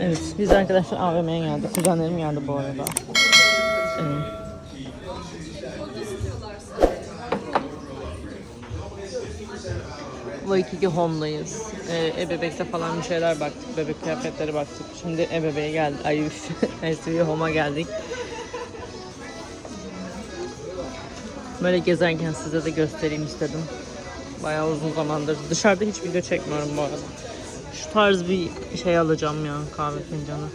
Evet, biz arkadaşlar AVM'ye geldik. Kuzenlerim geldi bu arada. Evet. Waikiki Home'dayız. Ee, ebebekte falan bir şeyler baktık. Bebek kıyafetleri baktık. Şimdi ebebeğe geldik. Ay, SUV Home'a geldik. Böyle gezerken size de göstereyim istedim. Bayağı uzun zamandır. Dışarıda hiç video çekmiyorum bu arada. Şu tarz bir şey alacağım ya kahve fincanı.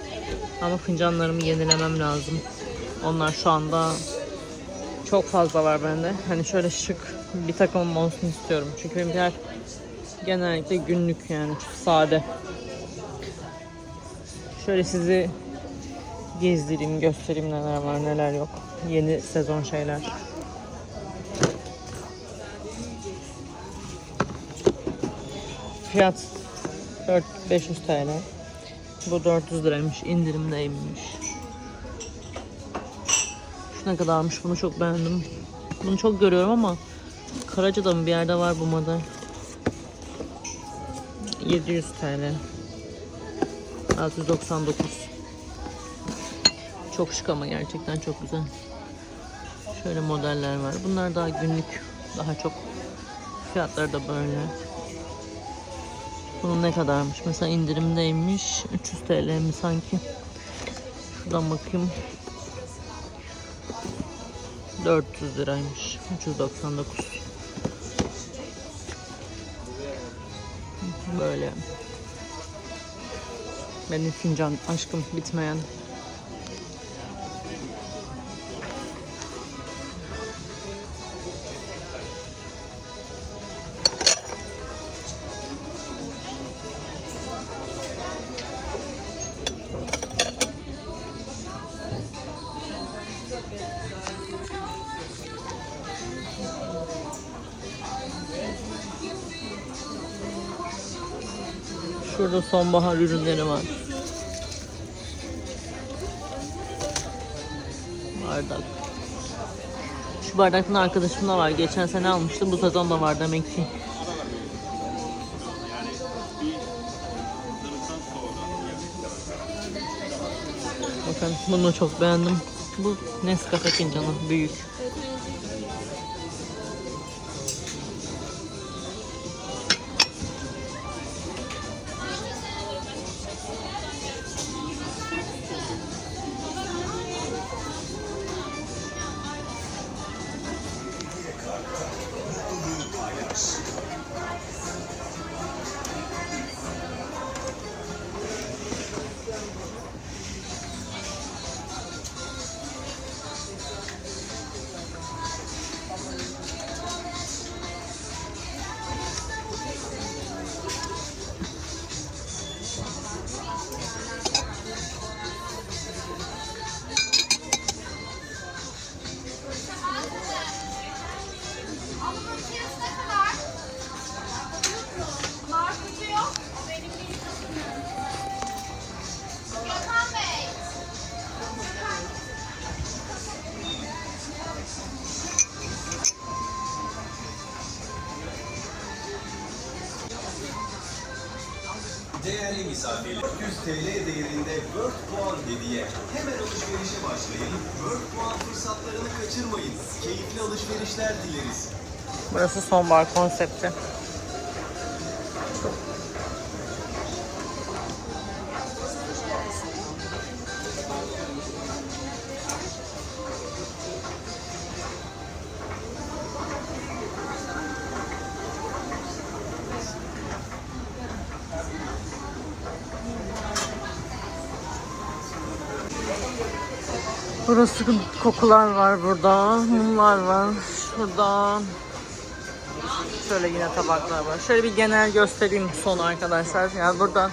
Ama fincanlarımı yenilemem lazım. Onlar şu anda çok fazla var bende. Hani şöyle şık bir takımım olsun istiyorum. Çünkü benimkiler genellikle günlük yani çok sade. Şöyle sizi gezdireyim, göstereyim neler var neler yok. Yeni sezon şeyler. Fiyat 4 500 TL. Bu 400 liraymış. indirimdeymiş. Şu ne kadarmış? Bunu çok beğendim. Bunu çok görüyorum ama Karaca'da mı bir yerde var bu model. 700 TL. 699. Çok şık ama gerçekten çok güzel. Şöyle modeller var. Bunlar daha günlük. Daha çok fiyatları da böyle. Bunun ne kadarmış? Mesela indirimdeymiş. 300 TL mi sanki? Şuradan bakayım. 400 liraymış. 399. Böyle. Benim fincan aşkım bitmeyen. Şurada sonbahar ürünleri var. Bardak. Şu bardakın arkadaşımda var. Geçen sene almıştım. Bu sezon da var demek ki. Bakın bunu çok beğendim. Bu Nescafe fincanı. Büyük. TL değerinde World Puan hediye. Hemen alışverişe başlayın. World Puan fırsatlarını kaçırmayın. Keyifli alışverişler dileriz. Burası sonbahar konsepti. Burası kokular var burada, mumlar var. Şurada şöyle yine tabaklar var. Şöyle bir genel göstereyim sonu arkadaşlar. Yani burada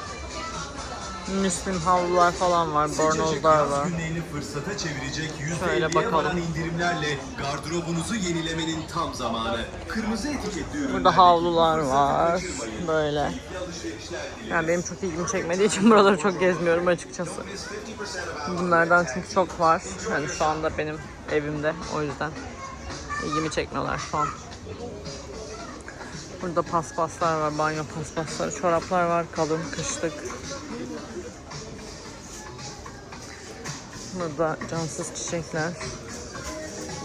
Müslim havlular falan var, bornozlar var. günlerini fırsata çevirecek Şöyle %50'ye bakalım. varan indirimlerle gardırobunuzu yenilemenin tam zamanı. Kırmızı etiketli ürünlerdeki Burada havlular var. Böyle. Yani benim çok ilgimi çekmediği için buraları çok gezmiyorum açıkçası. Bunlardan çünkü çok var. Yani şu anda benim evimde. O yüzden ilgimi çekmiyorlar şu an. Burada paspaslar var, banyo paspasları, çoraplar var, kalın, kışlık. Burada cansız çiçekler.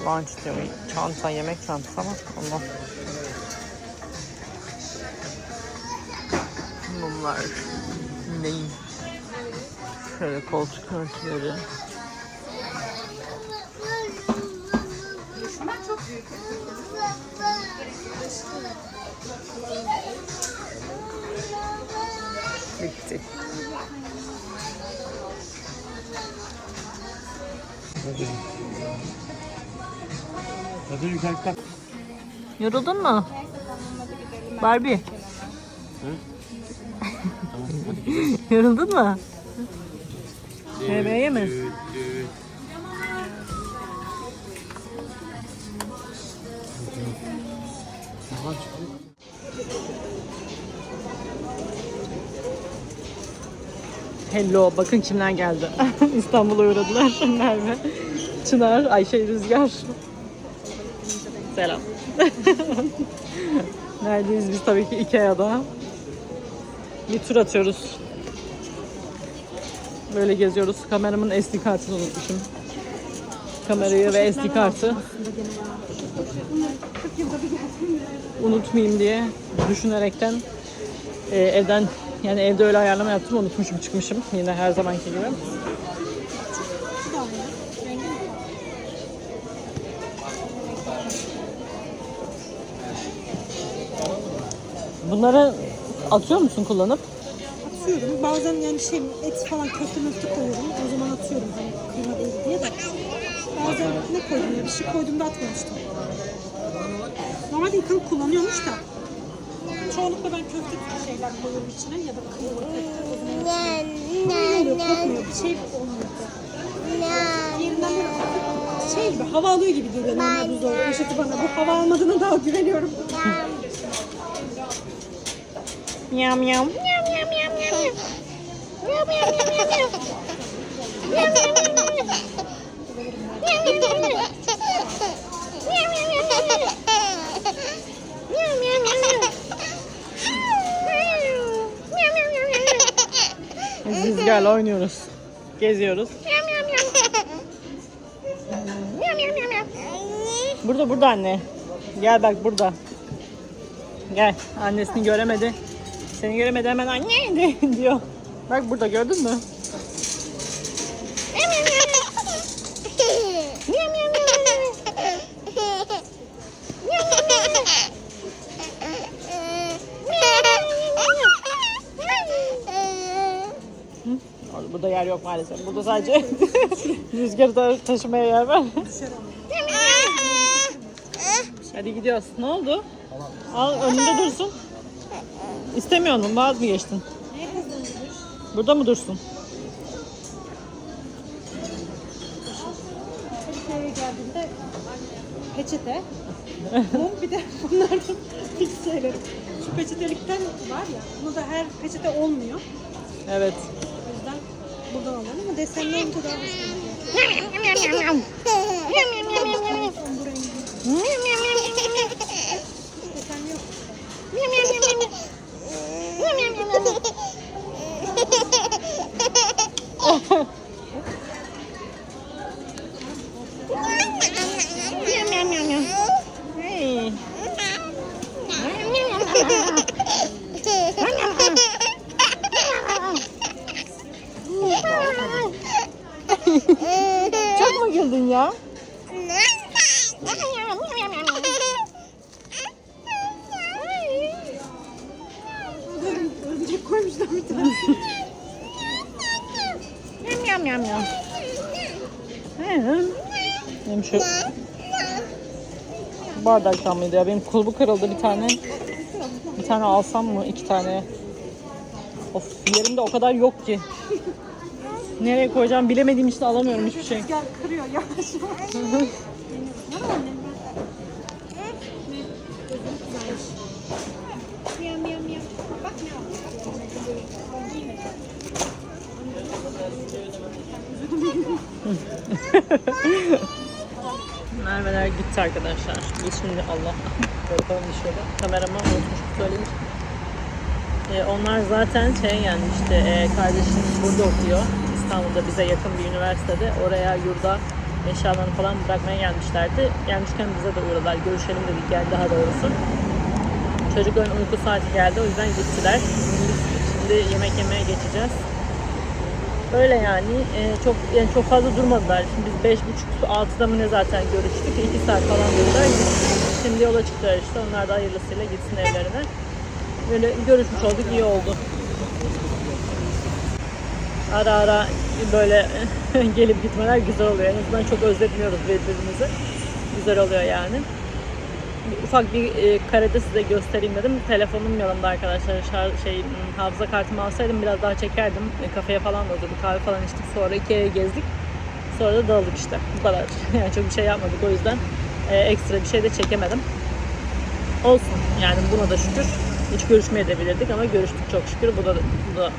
Lunch diyor, çanta, yemek çantası ama Allah. Mumlar. Neyim? Şöyle koltuk örtüleri. Bitti. Yoruldun mu? Barbie. Yoruldun mu? Yemeğe mi? Hello, bakın kimler geldi. İstanbul'a uğradılar. Merve, Çınar, Ayşe, Rüzgar. Selam. Neredeyiz biz tabii ki Ikea'da. Bir tur atıyoruz. Böyle geziyoruz. Kameramın SD kartını unutmuşum. Kamerayı ve SD kartı unutmayayım diye düşünerekten e, evden yani evde öyle ayarlama yaptım unutmuşum çıkmışım yine her zamanki gibi. Bunları atıyor musun kullanıp? atıyorum. Bazen yani şey et falan köfte möfte koyuyorum. O zaman atıyorum hani kıyma değil diye de. Bazen ne koydum ya bir şey koyduğumda atmamıştım. Normalde yıkanıp kullanıyormuş da. Çoğunlukla ben köfte şeyler koyuyorum içine ya da kıymalı köfte. Zaman öyle oluyor, kokmuyor. Bir şey olmuyor. Yerinden böyle hafif şey gibi hava alıyor gibi geliyor normal buzdolabı poşeti bana. Bu hava almadığına daha güveniyorum. Miyav miyav. Rüzgarla oynuyoruz. Geziyoruz. Burada burada anne. Gel bak burada. Gel. Annesini göremedi. Seni göremedi hemen anne diyor. Bak burada gördün mü? Orada- Burada yer yok maalesef. Burada sadece rüzgarı da taşımaya yer var. Hadi gidiyoruz. Ne oldu? Al önünde dursun. İstemiyor musun? Vaz mı geçtin? Burada mı dursun? Eve geldiğinde peçete, mum bir de bunlardan fix şeyleri. Şu peçetelikten var ya, bunu da her peçete olmuyor. Evet. O yüzden buradan alıyorum ama desenli olunca daha hoşuma gidiyor. Bu rengi. Desenli yok. Hey. Çok mu güldün ya? Örümcek koymuşlar bir tane. Yam yam yam yam. Benim şu bardaktan mıydı ya? Benim kulbu kırıldı bir tane. Bir tane alsam mı? iki tane. Of yerimde o kadar yok ki. Nereye koyacağım bilemediğim için alamıyorum hiçbir şey. Rüzgar kırıyor yavaş yavaş. Merveler gitti arkadaşlar. Biz şimdi Allah bakalım şöyle. Kameraman unutmuş söylemiş. Ee, onlar zaten şey gelmişti. E, kardeşim burada okuyor. İstanbul'da bize yakın bir üniversitede. Oraya yurda eşyalarını falan bırakmaya gelmişlerdi. Gelmişken bize de uğradılar. Görüşelim dedik gel daha doğrusu. Çocukların uyku saati geldi. O yüzden gittiler. Şimdi yemek yemeye geçeceğiz. Öyle yani e, çok yani çok fazla durmadılar. Şimdi biz beş buçuk altıda mı ne zaten görüştük. iki saat falan durdular. Şimdi yola çıktılar işte. Onlar da hayırlısıyla gitsin evlerine. Böyle görüşmüş olduk iyi oldu. Ara ara böyle gelip gitmeler güzel oluyor. En azından çok özletmiyoruz birbirimizi. Güzel oluyor yani. Ufak bir e, karede size göstereyim dedim. Telefonum yanımda arkadaşlar. Şar- şey hafıza kartımı alsaydım biraz daha çekerdim. E, kafeye falan da oturduk. Kahve falan içtik. Sonra iki gezdik. Sonra da dağıldık işte. Bu kadar. Yani çok bir şey yapmadık o yüzden e, ekstra bir şey de çekemedim. Olsun. Yani buna da şükür. Hiç görüşmeye de bilirdik ama görüştük çok şükür. Bu da, bu da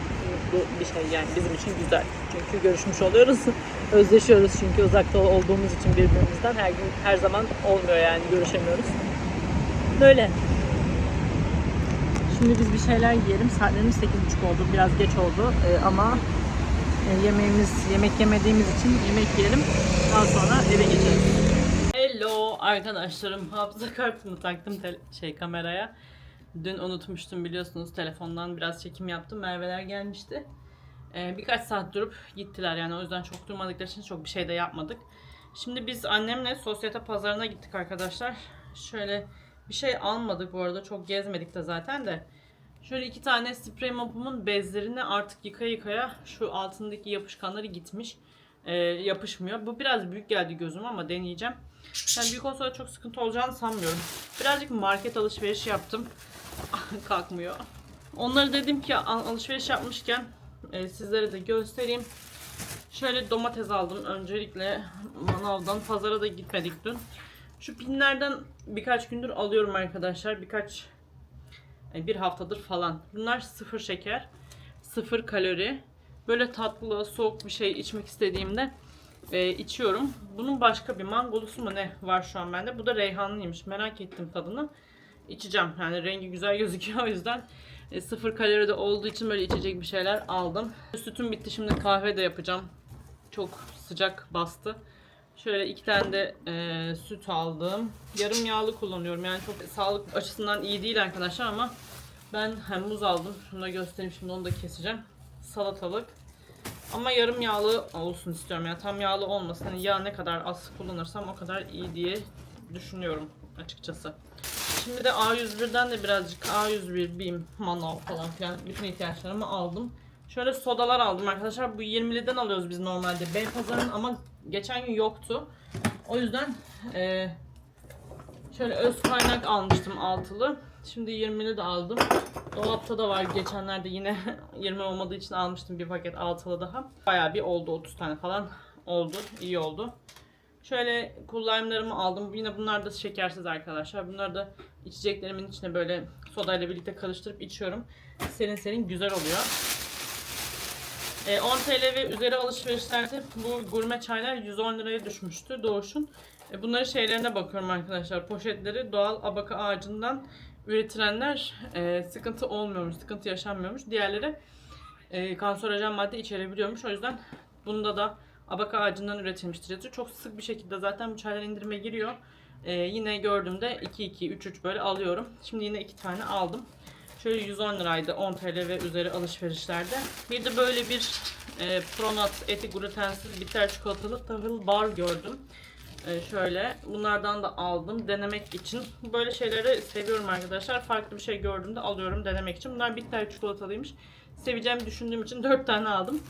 bu bir şey yani bizim için güzel. Çünkü görüşmüş oluyoruz. Özleşiyoruz çünkü uzakta olduğumuz için birbirimizden her gün her zaman olmuyor yani görüşemiyoruz. Böyle. Şimdi biz bir şeyler yiyelim. Saatlerimiz 8.30 oldu. Biraz geç oldu Ee, ama e, yemeğimiz yemek yemediğimiz için yemek yiyelim. Daha sonra eve geçelim. Hello arkadaşlarım. Hafıza kartını taktım tel- şey kameraya. Dün unutmuştum biliyorsunuz. Telefondan biraz çekim yaptım. Merveler gelmişti. Ee, birkaç saat durup gittiler yani o yüzden çok durmadıkları için çok bir şey de yapmadık. Şimdi biz annemle sosyete pazarına gittik arkadaşlar. Şöyle bir şey almadık bu arada çok gezmedik de zaten de. Şöyle iki tane sprey mopumun bezlerini artık yıkaya yıkaya şu altındaki yapışkanları gitmiş. Ee, yapışmıyor. Bu biraz büyük geldi gözüme ama deneyeceğim. Yani büyük olsa çok sıkıntı olacağını sanmıyorum. Birazcık market alışverişi yaptım. Kalkmıyor. Onları dedim ki al- alışveriş yapmışken e, sizlere de göstereyim. Şöyle domates aldım. Öncelikle manavdan pazara da gitmedik dün. Şu pinlerden birkaç gündür alıyorum arkadaşlar. Birkaç e, bir haftadır falan. Bunlar sıfır şeker, sıfır kalori. Böyle tatlı, soğuk bir şey içmek istediğimde e, içiyorum. Bunun başka bir mangolusu mu ne var şu an bende. Bu da reyhanlıymış. Merak ettim tadını. İçeceğim. Yani rengi güzel gözüküyor o yüzden. E, sıfır kaloride olduğu için böyle içecek bir şeyler aldım. Sütüm bitti. Şimdi kahve de yapacağım. Çok sıcak bastı. Şöyle iki tane de e, süt aldım. Yarım yağlı kullanıyorum. Yani çok sağlık açısından iyi değil arkadaşlar ama ben hem muz aldım. Şunu da göstereyim şimdi onu da keseceğim. Salatalık. Ama yarım yağlı olsun istiyorum. Yani tam yağlı olmasın. Hani yağ ne kadar az kullanırsam o kadar iyi diye düşünüyorum açıkçası. Şimdi de A101'den de birazcık A101, BİM, manav falan filan bütün ihtiyaçlarımı aldım. Şöyle sodalar aldım arkadaşlar. Bu 20'liden alıyoruz biz normalde Beypazarı'nın ama geçen gün yoktu. O yüzden eee, şöyle öz kaynak almıştım altılı. Şimdi 20'li de aldım. Dolapta da var. Geçenlerde yine 20 olmadığı için almıştım bir paket altılı daha. Bayağı bir oldu 30 tane falan oldu. İyi oldu. Şöyle kullanımlarımı aldım. Yine bunlar da şekersiz arkadaşlar. Bunları da içeceklerimin içine böyle sodayla birlikte karıştırıp içiyorum. Serin serin güzel oluyor. E, 10 TL ve üzeri alışverişlerde bu gurme çaylar 110 liraya düşmüştü Doğuş'un. E, bunların şeylerine bakıyorum arkadaşlar. Poşetleri doğal abaka ağacından üretilenler e, sıkıntı olmuyormuş, sıkıntı yaşanmıyormuş. Diğerleri e, kanserojen madde içerebiliyormuş. O yüzden bunda da abaka ağacından üretilmiştir yazıyor. Çok sık bir şekilde zaten bu çaylar indirime giriyor. E, yine gördüğümde 2-2-3-3 böyle alıyorum. Şimdi yine 2 tane aldım. Şöyle 110 liraydı 10 TL ve üzeri alışverişlerde. Bir de böyle bir e, Pronat eti glutensiz bitter çikolatalı tahıl bar gördüm. E, şöyle bunlardan da aldım denemek için. Böyle şeyleri seviyorum arkadaşlar. Farklı bir şey gördüğümde alıyorum denemek için. Bunlar bitter çikolatalıymış. Seveceğimi düşündüğüm için 4 tane aldım.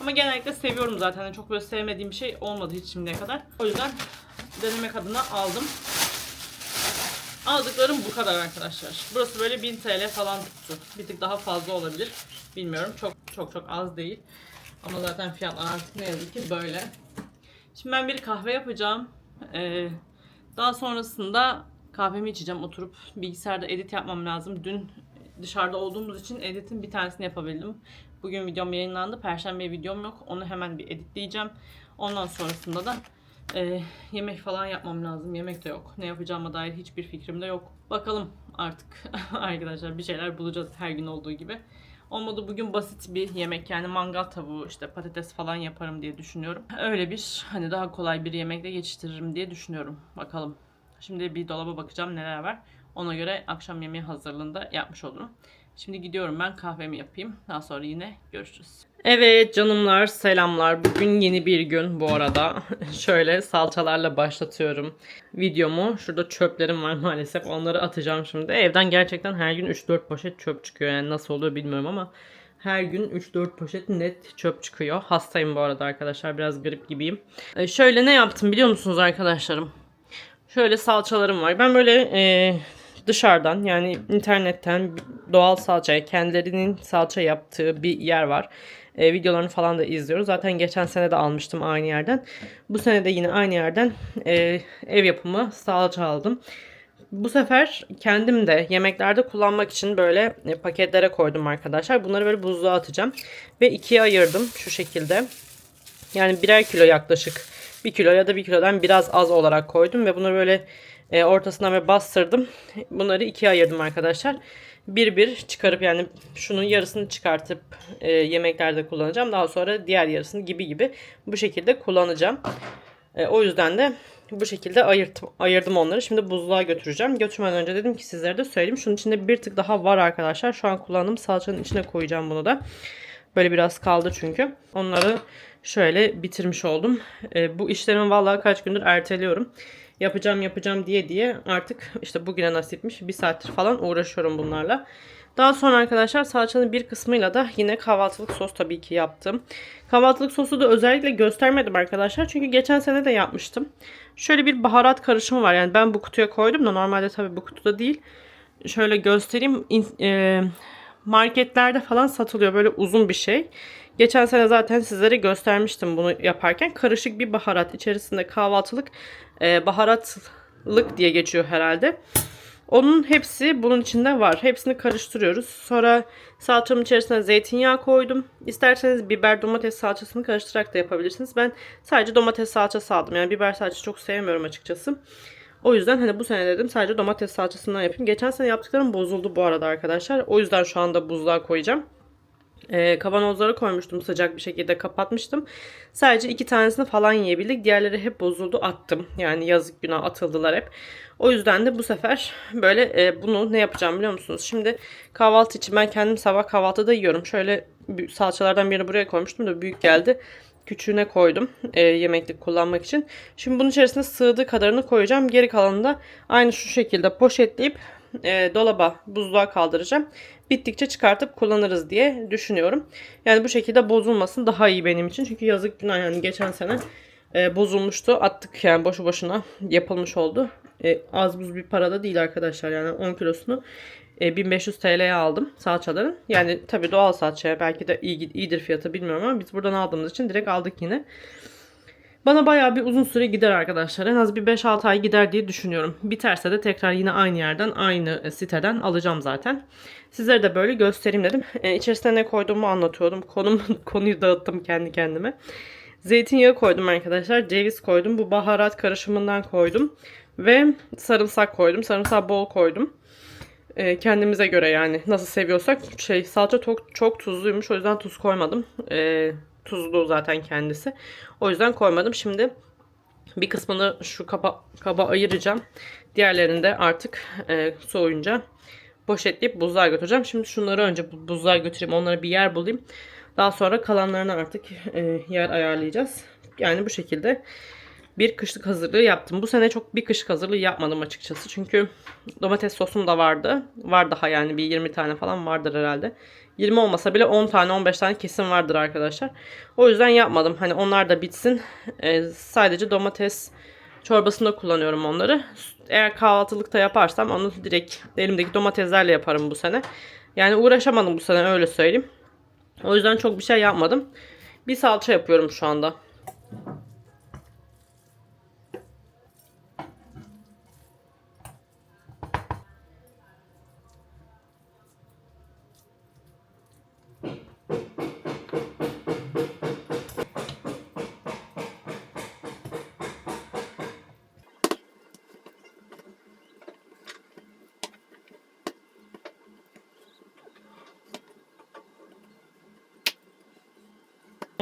Ama genellikle seviyorum zaten. Yani çok böyle sevmediğim bir şey olmadı hiç şimdiye kadar. O yüzden denemek adına aldım. Aldıklarım bu kadar arkadaşlar. Burası böyle 1000 TL falan tuttu. Bir tık daha fazla olabilir. Bilmiyorum. Çok çok çok az değil. Ama zaten fiyatlar artık ne yazık ki böyle. Şimdi ben bir kahve yapacağım. Ee, daha sonrasında kahvemi içeceğim. Oturup bilgisayarda edit yapmam lazım. Dün dışarıda olduğumuz için editin bir tanesini yapabildim. Bugün videom yayınlandı. Perşembe videom yok. Onu hemen bir editleyeceğim. Ondan sonrasında da Ee, yemek falan yapmam lazım. Yemek de yok. Ne yapacağıma dair hiçbir fikrim de yok. Bakalım artık arkadaşlar bir şeyler bulacağız her gün olduğu gibi. Olmadı bugün basit bir yemek yani mangal tavuğu işte patates falan yaparım diye düşünüyorum. Öyle bir hani daha kolay bir yemekle geçiştiririm diye düşünüyorum. Bakalım. Şimdi bir dolaba bakacağım neler var. Ona göre akşam yemeği hazırlığında yapmış olurum. Şimdi gidiyorum ben kahvemi yapayım. Daha sonra yine görüşürüz. Evet canımlar selamlar. Bugün yeni bir gün bu arada. Şöyle salçalarla başlatıyorum videomu. Şurada çöplerim var maalesef. Onları atacağım şimdi. Evden gerçekten her gün 3-4 poşet çöp çıkıyor. Yani nasıl oluyor bilmiyorum ama her gün 3-4 poşet net çöp çıkıyor. Hastayım bu arada arkadaşlar. Biraz grip gibiyim. Ee, şöyle ne yaptım biliyor musunuz arkadaşlarım? Şöyle salçalarım var. Ben böyle e, dışarıdan yani internetten doğal salçaya kendilerinin salça yaptığı bir yer var. E, videolarını falan da izliyoruz. Zaten geçen sene de almıştım aynı yerden. Bu sene de yine aynı yerden e, ev yapımı salça aldım. Bu sefer kendim de yemeklerde kullanmak için böyle e, paketlere koydum arkadaşlar. Bunları böyle buzluğa atacağım. Ve ikiye ayırdım şu şekilde. Yani birer kilo yaklaşık. Bir kilo ya da bir kilodan biraz az olarak koydum. Ve bunları böyle e, ortasına ve bastırdım. Bunları ikiye ayırdım arkadaşlar. Bir bir çıkarıp yani şunun yarısını çıkartıp e, yemeklerde kullanacağım. Daha sonra diğer yarısını gibi gibi bu şekilde kullanacağım. E, o yüzden de bu şekilde ayırttım, ayırdım onları. Şimdi buzluğa götüreceğim. Götürmeden önce dedim ki sizlere de söyleyeyim. Şunun içinde bir tık daha var arkadaşlar. Şu an kullandığım salçanın içine koyacağım bunu da. Böyle biraz kaldı çünkü. Onları şöyle bitirmiş oldum. E, bu işlerimi vallahi kaç gündür erteliyorum. Yapacağım yapacağım diye diye artık işte bugüne nasipmiş. Bir saattir falan uğraşıyorum bunlarla. Daha sonra arkadaşlar salçanın bir kısmıyla da yine kahvaltılık sos tabii ki yaptım. Kahvaltılık sosu da özellikle göstermedim arkadaşlar. Çünkü geçen sene de yapmıştım. Şöyle bir baharat karışımı var. Yani ben bu kutuya koydum da normalde tabii bu kutuda değil. Şöyle göstereyim. E, marketlerde falan satılıyor böyle uzun bir şey. Geçen sene zaten sizlere göstermiştim bunu yaparken. Karışık bir baharat. içerisinde kahvaltılık e, baharatlık diye geçiyor herhalde. Onun hepsi bunun içinde var. Hepsini karıştırıyoruz. Sonra salçamın içerisine zeytinyağı koydum. İsterseniz biber domates salçasını karıştırarak da yapabilirsiniz. Ben sadece domates salçası aldım. Yani biber salçası çok sevmiyorum açıkçası. O yüzden hani bu sene dedim sadece domates salçasından yapayım. Geçen sene yaptıklarım bozuldu bu arada arkadaşlar. O yüzden şu anda buzluğa koyacağım. Ee, kavanozlara koymuştum sıcak bir şekilde kapatmıştım. Sadece iki tanesini falan yiyebildik. Diğerleri hep bozuldu attım. Yani yazık günah atıldılar hep. O yüzden de bu sefer böyle e, bunu ne yapacağım biliyor musunuz? Şimdi kahvaltı için ben kendim sabah kahvaltıda yiyorum. Şöyle salçalardan birini buraya koymuştum da büyük geldi. Küçüğüne koydum e, yemeklik kullanmak için. Şimdi bunun içerisine sığdığı kadarını koyacağım. Geri kalanını da aynı şu şekilde poşetleyip e, dolaba buzluğa kaldıracağım. Bittikçe çıkartıp kullanırız diye düşünüyorum. Yani bu şekilde bozulmasın daha iyi benim için. Çünkü yazık günah yani geçen sene e, bozulmuştu. Attık yani boşu boşuna yapılmış oldu. E, az buz bir para da değil arkadaşlar. Yani 10 kilosunu e, 1500 TL'ye aldım salçaların. Yani tabii doğal salçaya belki de iyi, iyidir fiyatı bilmiyorum ama biz buradan aldığımız için direkt aldık yine. Bana bayağı bir uzun süre gider arkadaşlar. En az bir 5-6 ay gider diye düşünüyorum. Biterse de tekrar yine aynı yerden, aynı e, siteden alacağım zaten. Sizlere de böyle göstereyim dedim. E, içerisine ne koyduğumu anlatıyordum. Konum, konuyu dağıttım kendi kendime. Zeytinyağı koydum arkadaşlar. Ceviz koydum. Bu baharat karışımından koydum. Ve sarımsak koydum. Sarımsak bol koydum. E, kendimize göre yani nasıl seviyorsak. Şey salça çok, çok tuzluymuş. O yüzden tuz koymadım. E, tuzlu zaten kendisi. O yüzden koymadım. Şimdi bir kısmını şu kaba, kaba ayıracağım. Diğerlerini de artık e, soğuyunca poşetleyip buzluğa götüreceğim. Şimdi şunları önce bu- buzluğa götüreyim. Onlara bir yer bulayım. Daha sonra kalanlarını artık e, yer ayarlayacağız. Yani bu şekilde bir kışlık hazırlığı yaptım. Bu sene çok bir kışlık hazırlığı yapmadım açıkçası. Çünkü domates sosum da vardı. Var daha yani bir 20 tane falan vardır herhalde. 20 olmasa bile 10 tane 15 tane kesin vardır arkadaşlar. O yüzden yapmadım. Hani onlar da bitsin. Ee, sadece domates çorbasında kullanıyorum onları. Eğer kahvaltılıkta yaparsam onu direkt elimdeki domateslerle yaparım bu sene. Yani uğraşamadım bu sene öyle söyleyeyim. O yüzden çok bir şey yapmadım. Bir salça yapıyorum şu anda.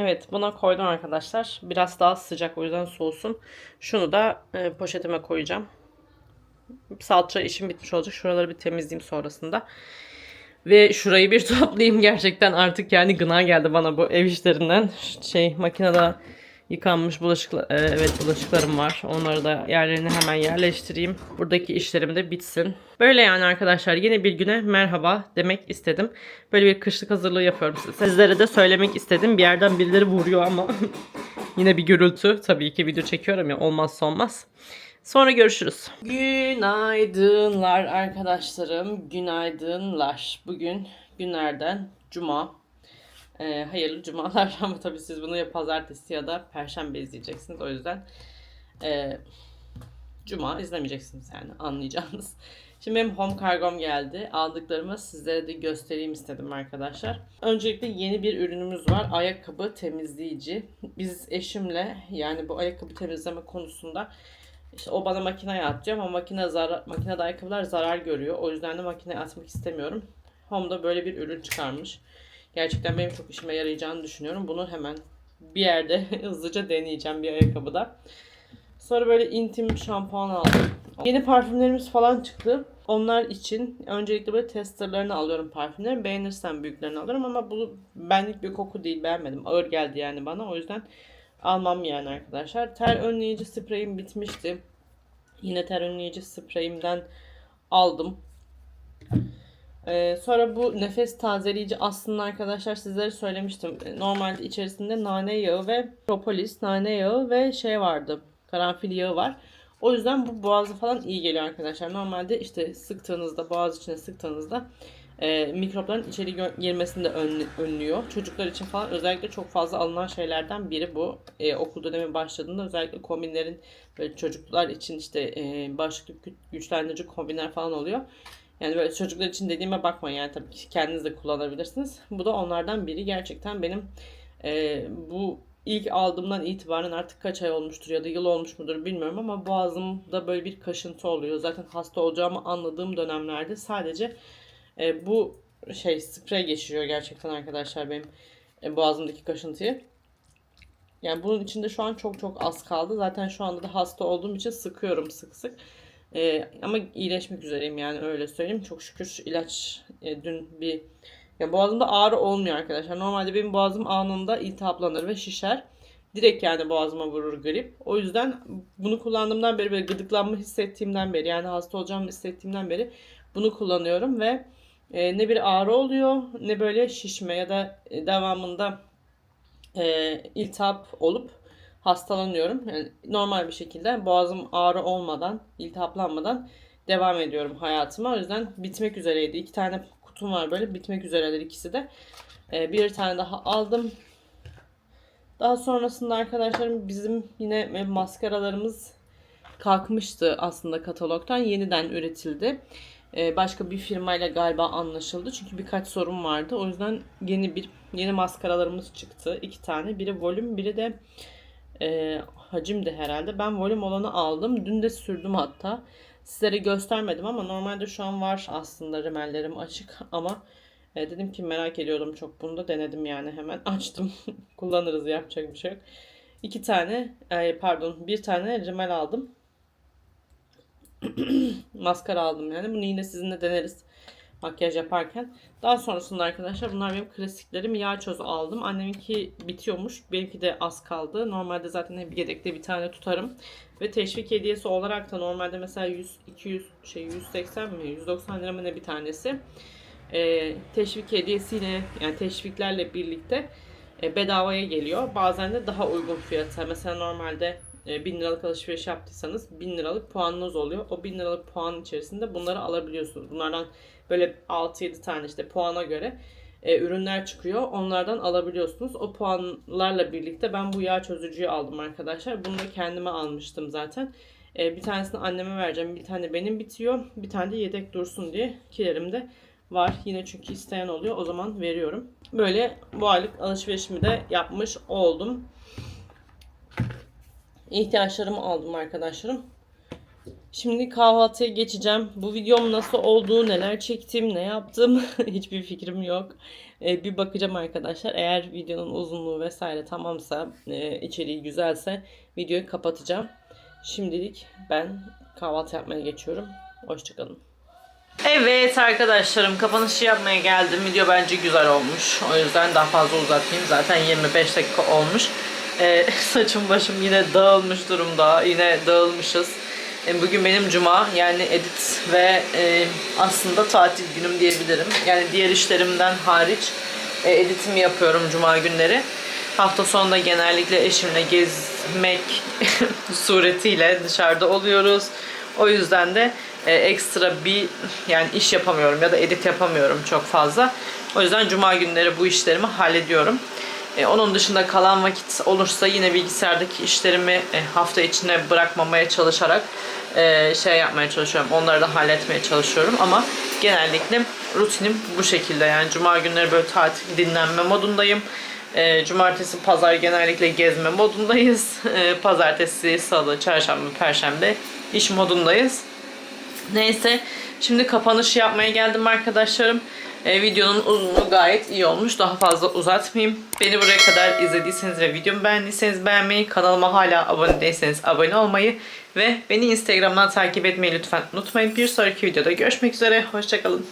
Evet buna koydum arkadaşlar. Biraz daha sıcak o yüzden soğusun. Şunu da e, poşetime koyacağım. Salça işim bitmiş olacak. Şuraları bir temizleyeyim sonrasında. Ve şurayı bir toplayayım gerçekten artık yani gına geldi bana bu ev işlerinden. Şey makinede yıkanmış bulaşıklar, e, evet bulaşıklarım var. Onları da yerlerine hemen yerleştireyim. Buradaki işlerim de bitsin. Böyle yani arkadaşlar yeni bir güne merhaba demek istedim. Böyle bir kışlık hazırlığı yapıyorum. Sizlere de söylemek istedim. Bir yerden birileri vuruyor ama yine bir gürültü. Tabii ki video çekiyorum ya olmazsa olmaz. Sonra görüşürüz. Günaydınlar arkadaşlarım. Günaydınlar. Bugün günlerden cuma. Ee, hayırlı cumalar ama tabii siz bunu ya pazartesi ya da perşembe izleyeceksiniz. O yüzden e, cuma izlemeyeceksiniz yani anlayacağınız. Şimdi benim home kargom geldi. Aldıklarımı sizlere de göstereyim istedim arkadaşlar. Öncelikle yeni bir ürünümüz var. Ayakkabı temizleyici. Biz eşimle yani bu ayakkabı temizleme konusunda işte o bana makineye atacağım ama makine zarar, makinede ayakkabılar zarar görüyor. O yüzden de makineye atmak istemiyorum. Home'da böyle bir ürün çıkarmış. Gerçekten benim çok işime yarayacağını düşünüyorum. Bunu hemen bir yerde hızlıca deneyeceğim bir ayakkabıda. Sonra böyle intim şampuan aldım. Yeni parfümlerimiz falan çıktı. Onlar için öncelikle böyle testerlarını alıyorum parfümleri. Beğenirsem büyüklerini alırım ama bu benlik bir koku değil. Beğenmedim. Ağır geldi yani bana. O yüzden almam yani arkadaşlar. Ter önleyici spreyim bitmişti. Yine ter önleyici spreyimden aldım. Ee, sonra bu nefes tazeleyici aslında arkadaşlar sizlere söylemiştim. Ee, Normalde içerisinde nane yağı ve propolis, nane yağı ve şey vardı. Karanfil yağı var. O yüzden bu boğazı falan iyi geliyor arkadaşlar. Normalde işte sıktığınızda, boğaz içine sıktığınızda e, mikropların içeri girmesini de ön- önlüyor. Çocuklar için falan özellikle çok fazla alınan şeylerden biri bu. E, okul dönemi başladığında özellikle kombinlerin böyle çocuklar için işte e, bağışıklık gü- güçlendirici kombinler falan oluyor. Yani böyle çocuklar için dediğime bakmayın yani tabii ki kendiniz de kullanabilirsiniz. Bu da onlardan biri. Gerçekten benim e, bu ilk aldığımdan itibaren artık kaç ay olmuştur ya da yıl olmuş mudur bilmiyorum ama boğazımda böyle bir kaşıntı oluyor. Zaten hasta olacağımı anladığım dönemlerde sadece e, bu şey sprey geçiriyor gerçekten arkadaşlar benim e, boğazımdaki kaşıntıyı. Yani bunun içinde şu an çok çok az kaldı. Zaten şu anda da hasta olduğum için sıkıyorum sık sık. Ee, ama iyileşmek üzereyim yani öyle söyleyeyim. Çok şükür ilaç e, dün bir ya boğazımda ağrı olmuyor arkadaşlar. Normalde benim boğazım anında iltihaplanır ve şişer. Direkt yani boğazıma vurur grip. O yüzden bunu kullandığımdan beri böyle gıdıklanma hissettiğimden beri yani hasta olacağımı hissettiğimden beri bunu kullanıyorum ve e, ne bir ağrı oluyor ne böyle şişme ya da e, devamında e, iltihap olup hastalanıyorum. Yani normal bir şekilde boğazım ağrı olmadan, iltihaplanmadan devam ediyorum hayatıma. O yüzden bitmek üzereydi. İki tane kutum var böyle bitmek üzereler ikisi de. Ee, bir tane daha aldım. Daha sonrasında arkadaşlarım bizim yine maskaralarımız kalkmıştı aslında katalogdan. Yeniden üretildi. Ee, başka bir firmayla galiba anlaşıldı. Çünkü birkaç sorun vardı. O yüzden yeni bir yeni maskaralarımız çıktı. iki tane. Biri volüm, biri de e, hacim de herhalde. Ben volüm olanı aldım. Dün de sürdüm hatta. Sizlere göstermedim ama normalde şu an var aslında rimellerim açık ama e, dedim ki merak ediyordum çok. Bunu da denedim yani hemen açtım. Kullanırız yapacak bir şey yok. İki tane e, pardon bir tane rimel aldım. Maskara aldım yani. Bunu yine sizinle deneriz makyaj yaparken. Daha sonrasında arkadaşlar bunlar benim klasiklerim. Yağ çözü aldım. Anneminki bitiyormuş. Benimki de az kaldı. Normalde zaten hep yedekte bir tane tutarım. Ve teşvik hediyesi olarak da normalde mesela 100, 200, şey 180 mi 190 lira mı ne bir tanesi. Ee, teşvik hediyesiyle yani teşviklerle birlikte e, bedavaya geliyor. Bazen de daha uygun fiyata. Mesela normalde e, 1000 liralık alışveriş yaptıysanız 1000 liralık puanınız oluyor. O 1000 liralık puan içerisinde bunları alabiliyorsunuz. Bunlardan böyle 6-7 tane işte puana göre e, ürünler çıkıyor. Onlardan alabiliyorsunuz. O puanlarla birlikte ben bu yağ çözücüyü aldım arkadaşlar. Bunu da kendime almıştım zaten. E, bir tanesini anneme vereceğim. Bir tane benim bitiyor. Bir tane de yedek dursun diye kilerimde var. Yine çünkü isteyen oluyor. O zaman veriyorum. Böyle bu aylık alışverişimi de yapmış oldum. İhtiyaçlarımı aldım arkadaşlarım. Şimdi kahvaltıya geçeceğim. Bu videom nasıl oldu, neler çektim, ne yaptım hiçbir fikrim yok. Ee, bir bakacağım arkadaşlar. Eğer videonun uzunluğu vesaire tamamsa, e, içeriği güzelse videoyu kapatacağım. Şimdilik ben kahvaltı yapmaya geçiyorum. Hoşçakalın. Evet arkadaşlarım kapanışı yapmaya geldim. Video bence güzel olmuş. O yüzden daha fazla uzatmayayım. Zaten 25 dakika olmuş. Ee, saçım başım yine dağılmış durumda. Yine dağılmışız. Ee, bugün benim cuma yani edit ve e, aslında tatil günüm diyebilirim. Yani diğer işlerimden hariç e, editimi yapıyorum cuma günleri. Hafta sonunda genellikle eşimle gezmek suretiyle dışarıda oluyoruz. O yüzden de e, ekstra bir yani iş yapamıyorum ya da edit yapamıyorum çok fazla. O yüzden cuma günleri bu işlerimi hallediyorum. E, onun dışında kalan vakit olursa yine bilgisayardaki işlerimi e, hafta içine bırakmamaya çalışarak e, şey yapmaya çalışıyorum. Onları da halletmeye çalışıyorum ama genellikle rutinim bu şekilde. Yani cuma günleri böyle tatil dinlenme modundayım. E, cumartesi, pazar genellikle gezme modundayız. E, pazartesi, salı, çarşamba, perşembe iş modundayız. Neyse şimdi kapanış yapmaya geldim arkadaşlarım. E, videonun uzunluğu gayet iyi olmuş. Daha fazla uzatmayayım. Beni buraya kadar izlediyseniz ve videomu beğendiyseniz beğenmeyi, kanalıma hala abone değilseniz abone olmayı ve beni Instagram'dan takip etmeyi lütfen unutmayın. Bir sonraki videoda görüşmek üzere. Hoşçakalın.